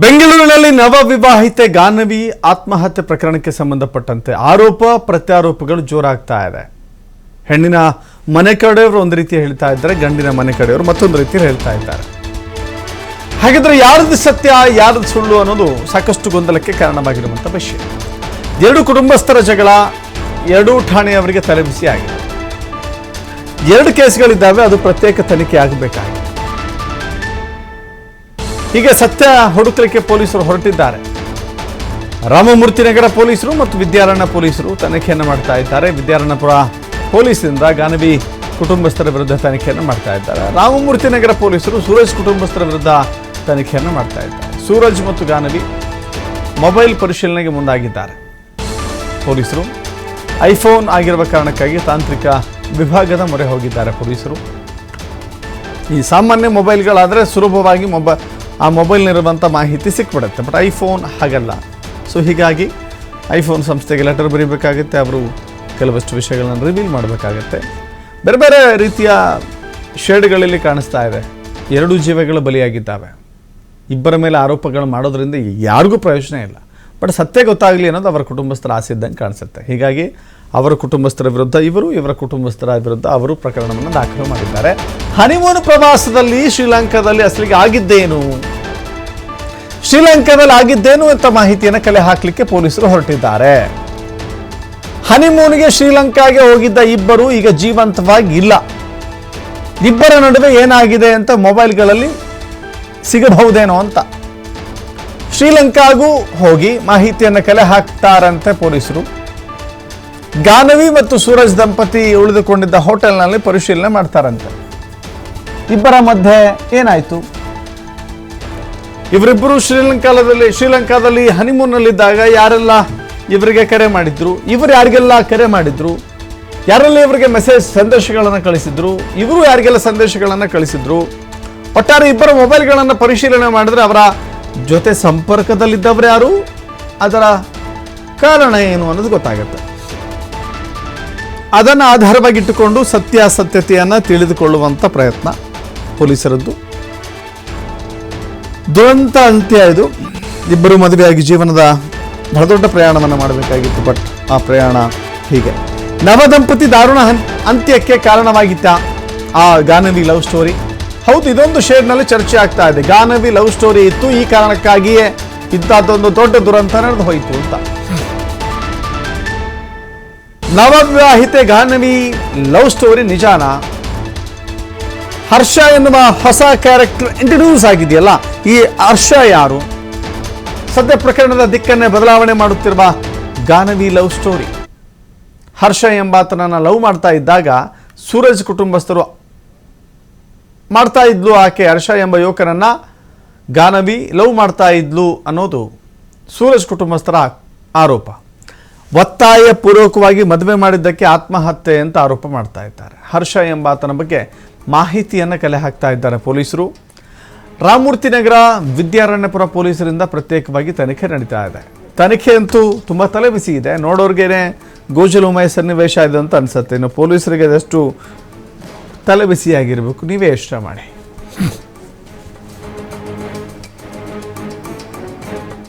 ಬೆಂಗಳೂರಿನಲ್ಲಿ ನವವಿವಾಹಿತೆ ಗಾನವಿ ಆತ್ಮಹತ್ಯೆ ಪ್ರಕರಣಕ್ಕೆ ಸಂಬಂಧಪಟ್ಟಂತೆ ಆರೋಪ, ಪ್ರತ್ಯಾರೋಪಗಳು ಜೋರಾಗ್ತಾ ಇದೆ. ಹೆಣ್ಣಿನ ಮನೆ ಕಡೆಯವರು ಒಂದು ರೀತಿ ಹೇಳ್ತಾ ಇದ್ದಾರೆ, ಗಂಡಿನ ಮನೆ ಕಡೆಯವರು ಮತ್ತೊಂದು ರೀತಿ ಹೇಳ್ತಾ ಇದ್ದಾರೆ. ಹಾಗಿದ್ರೆ ಯಾರದು ಸತ್ಯ ಯಾರದ್ದು ಸುಳ್ಳು ಅನ್ನೋದು ಸಾಕಷ್ಟು ಗೊಂದಲಕ್ಕೆ ಕಾರಣವಾಗಿರುವಂತಹ ವಿಷಯ. ಎರಡು ಕುಟುಂಬಸ್ಥರ ಜಗಳ, ಎರಡೂ ಠಾಣೆಯವರಿಗೆ ತಲೆಬಿಸಿ ಆಗಿದೆ ಎರಡು ಕೇಸ್ಗಳಿದ್ದಾವೆ, ಅದು ಪ್ರತ್ಯೇಕ ತನಿಖೆ ಆಗಬೇಕಾಗಿದೆ. ಹೀಗೆ ಸತ್ಯ ಹುಡುಕಲಿಕ್ಕೆ ಪೊಲೀಸರು ಹೊರಟಿದ್ದಾರೆ. ರಾಮಮೂರ್ತಿ ನಗರ ಪೊಲೀಸರು ಮತ್ತು ವಿದ್ಯಾರಣ್ಯ ಪೊಲೀಸರು ತನಿಖೆಯನ್ನು ಮಾಡ್ತಾ ಇದ್ದಾರೆ. ವಿದ್ಯಾರಣ್ಯಪುರ ಪೊಲೀಸರಿಂದ ಗಾನವಿ ಕುಟುಂಬಸ್ಥರ ವಿರುದ್ಧ ತನಿಖೆಯನ್ನು ಮಾಡ್ತಾ ಇದ್ದಾರೆ. ರಾಮಮೂರ್ತಿ ನಗರ ಪೊಲೀಸರು ಸೂರಜ್ ಕುಟುಂಬಸ್ಥರ ವಿರುದ್ಧ ತನಿಖೆಯನ್ನು ಮಾಡ್ತಾ ಇದ್ದಾರೆ. ಸೂರಜ್ ಮತ್ತು ಗಾನವಿ ಮೊಬೈಲ್ ಪರಿಶೀಲನೆಗೆ ಮುಂದಾಗಿದ್ದಾರೆ. ಪೊಲೀಸರು ಐಫೋನ್ ಆಗಿರುವ ಕಾರಣಕ್ಕಾಗಿ ತಾಂತ್ರಿಕ ವಿಭಾಗದ ಮೊರೆ ಹೋಗಿದ್ದಾರೆ ಪೊಲೀಸರು. ಈ ಸಾಮಾನ್ಯ ಮೊಬೈಲ್ಗಳಾದರೆ ಸುಲಭವಾಗಿ ಮೊಬೈಲ್ ಆ ಮೊಬೈಲ್ನಿರುವಂಥ ಮಾಹಿತಿ ಸಿಕ್ಬಿಡುತ್ತೆ ಬಟ್ ಐಫೋನ್ ಹಾಗಲ್ಲ. ಸೊ ಹೀಗಾಗಿ ಐಫೋನ್ ಸಂಸ್ಥೆಗೆ ಲೆಟರ್ ಬರೀಬೇಕಾಗುತ್ತೆ, ಅವರು ಕೆಲವಷ್ಟು ವಿಷಯಗಳನ್ನು ರಿವೀಲ್ ಮಾಡಬೇಕಾಗತ್ತೆ. ಬೇರೆ ಬೇರೆ ರೀತಿಯ ಶೇಡ್ಗಳಲ್ಲಿ ಕಾಣಿಸ್ತಾ ಇದೆ. ಎರಡು ಜೀವಗಳು ಬಲಿಯಾಗಿದ್ದಾವೆ. ಇಬ್ಬರ ಮೇಲೆ ಆರೋಪಗಳು ಮಾಡೋದ್ರಿಂದ ಯಾರಿಗೂ ಪ್ರಯೋಜನ ಇಲ್ಲ. ಬಟ್ ಸತ್ಯ ಗೊತ್ತಾಗಲಿ ಅನ್ನೋದು ಅವರ ಕುಟುಂಬಸ್ಥರ ಆಸೆ ಇದ್ದಂಗೆ ಕಾಣಿಸುತ್ತೆ. ಹೀಗಾಗಿ ಅವರ ಕುಟುಂಬಸ್ಥರ ವಿರುದ್ಧ ಇವರು, ಇವರ ಕುಟುಂಬಸ್ಥರ ವಿರುದ್ಧ ಅವರು ಪ್ರಕರಣವನ್ನು ದಾಖಲು ಮಾಡಿದ್ದಾರೆ. ಹನಿಮೂನ್ ಪ್ರವಾಸದಲ್ಲಿ ಶ್ರೀಲಂಕಾದಲ್ಲಿ ಅಸಲಿಗೆ ಆಗಿದ್ದೇನು? ಶ್ರೀಲಂಕಾದಲ್ಲಿ ಆಗಿದ್ದೇನು ಅಂತ ಮಾಹಿತಿಯನ್ನು ಕಲೆ ಹಾಕಲಿಕ್ಕೆ ಪೊಲೀಸರು ಹೊರಟಿದ್ದಾರೆ. ಹನಿಮೂನ್ಗೆ ಶ್ರೀಲಂಕಾಗೆ ಹೋಗಿದ್ದ ಇಬ್ಬರು ಈಗ ಜೀವಂತವಾಗಿ ಇಲ್ಲ. ಇಬ್ಬರ ನಡುವೆ ಏನಾಗಿದೆ ಅಂತ ಮೊಬೈಲ್ಗಳಲ್ಲಿ ಸಿಗಬಹುದೇನೋ ಅಂತ. ಶ್ರೀಲಂಕಾಗೂ ಹೋಗಿ ಮಾಹಿತಿಯನ್ನು ಕಲೆ ಹಾಕ್ತಾರಂತೆ ಪೊಲೀಸರು. ಗಾನವಿ ಮತ್ತು ಸೂರಜ್ ದಂಪತಿ ಉಳಿದುಕೊಂಡಿದ್ದ ಹೋಟೆಲ್ನಲ್ಲಿ ಪರಿಶೀಲನೆ ಮಾಡ್ತಾರಂತೆ. ಇಬ್ಬರ ಮಧ್ಯೆ ಏನಾಯ್ತು? ಇವರಿಬ್ಬರು ಶ್ರೀಲಂಕಾದಲ್ಲಿ ಶ್ರೀಲಂಕಾದಲ್ಲಿ ಹನಿಮೂನ್ನಲ್ಲಿದ್ದಾಗ ಯಾರೆಲ್ಲ ಇವರಿಗೆ ಕರೆ ಮಾಡಿದ್ರು? ಇವರು ಯಾರಿಗೆಲ್ಲ ಕರೆ ಮಾಡಿದ್ರು? ಯಾರೆಲ್ಲ ಇವರಿಗೆ ಮೆಸೇಜ್ ಸಂದೇಶಗಳನ್ನು ಕಳಿಸಿದ್ರು? ಇವರು ಯಾರಿಗೆಲ್ಲ ಸಂದೇಶಗಳನ್ನು ಕಳಿಸಿದ್ರು? ಒಟ್ಟಾರೆ ಇಬ್ಬರ ಮೊಬೈಲ್ಗಳನ್ನು ಪರಿಶೀಲನೆ ಮಾಡಿದ್ರೆ ಅವರ ಜೊತೆ ಸಂಪರ್ಕದಲ್ಲಿದ್ದವರು ಯಾರು? ಅದರ ಕಾರಣ ಏನು ಅನ್ನೋದು ಗೊತ್ತಾಗುತ್ತೆ. ಅದನ್ನು ಆಧಾರವಾಗಿಟ್ಟುಕೊಂಡು ಸತ್ಯಾಸತ್ಯತೆಯನ್ನು ತಿಳಿದುಕೊಳ್ಳುವಂಥ ಪ್ರಯತ್ನ ಪೊಲೀಸರದ್ದು. ದುರಂತ ಅಂತ್ಯ ಇದು. ಇಬ್ಬರು ಮದುವೆಯಾಗಿ ಜೀವನದ ಬಹಳ ದೊಡ್ಡ ಪ್ರಯಾಣವನ್ನು ಮಾಡಬೇಕಾಗಿತ್ತು, ಬಟ್ ಆ ಪ್ರಯಾಣ ಹೀಗೆ. ನವದಂಪತಿ ದಾರುಣ ಹನ್- ಅಂತ್ಯಕ್ಕೆ ಕಾರಣವಾಗಿತ್ತ ಆ ಗಾನವಿ ಲವ್ ಸ್ಟೋರಿ. ಹೌದು, ಇದೊಂದು ಶೇಡ್ನಲ್ಲಿ ಚರ್ಚೆ ಆಗ್ತಾ ಇದೆ. ಗಾನವಿ ಲವ್ ಸ್ಟೋರಿ ಇತ್ತು, ಈ ಕಾರಣಕ್ಕಾಗಿಯೇ ಇಂಥದ್ದೊಂದು ದೊಡ್ಡ ದುರಂತ ನಡೆದು ಹೋಯಿತು ಅಂತ. ನವವಿವಾಹಿತೆ ಗಾನವಿ ಲವ್ ಸ್ಟೋರಿ ನಿಜಾನ? ಹರ್ಷ ಎನ್ನುವ ಹೊಸ ಕ್ಯಾರೆಕ್ಟರ್ ಇಂಟ್ರಡ್ಯೂಸ್ ಆಗಿದೆಯಲ್ಲ, ಈ ಹರ್ಷ ಯಾರು? ಸದ್ಯ ಪ್ರಕರಣದ ದಿಕ್ಕನ್ನೇ ಬದಲಾವಣೆ ಮಾಡುತ್ತಿರುವ ಗಾನವಿ ಲವ್ ಸ್ಟೋರಿ ಹರ್ಷ ಎಂಬಾತನನ್ನು ಲವ್ ಮಾಡ್ತಾ ಇದ್ದಾಗ ಸೂರಜ್ ಕುಟುಂಬಸ್ಥರು ಮಾಡ್ತಾ ಇದ್ಲು ಆಕೆ ಹರ್ಷ ಎಂಬ ಯುವಕನನ್ನು ಗಾನವಿ ಲವ್ ಮಾಡ್ತಾ ಇದ್ಲು ಅನ್ನೋದು ಸೂರಜ್ ಕುಟುಂಬಸ್ಥರ ಆರೋಪ. ಒತ್ತಾಯ ಪೂರ್ವಕವಾಗಿ ಮದುವೆ ಮಾಡಿದ್ದಕ್ಕೆ ಆತ್ಮಹತ್ಯೆ ಅಂತ ಆರೋಪ ಮಾಡ್ತಾ ಇದ್ದಾರೆ. ಹರ್ಷ ಎಂಬಾತನ ಬಗ್ಗೆ ಮಾಹಿತಿಯನ್ನು ಕಲೆ ಹಾಕ್ತಾ ಇದ್ದಾರೆ ಪೊಲೀಸರು. ರಾಮಮೂರ್ತಿನಗರ ವಿದ್ಯಾರಣ್ಯಪುರ ಪೊಲೀಸರಿಂದ ಪ್ರತ್ಯೇಕವಾಗಿ ತನಿಖೆ ನಡೀತಾ ಇದೆ. ತನಿಖೆ ಅಂತೂ ತುಂಬ ತಲೆಬಿಸಿ ಇದೆ. ನೋಡೋರ್ಗೇನೆ ಗೋಜಲುಮಯ ಸನ್ನಿವೇಶ ಇದೆ ಅಂತ ಅನಿಸುತ್ತೆ. ಇನ್ನು ಪೊಲೀಸರಿಗೆ ಅದಷ್ಟು ತಲೆಬಿಸಿಯಾಗಿರಬೇಕು. ನೀವೇ ಇಷ್ಟ ಮಾಡಿ.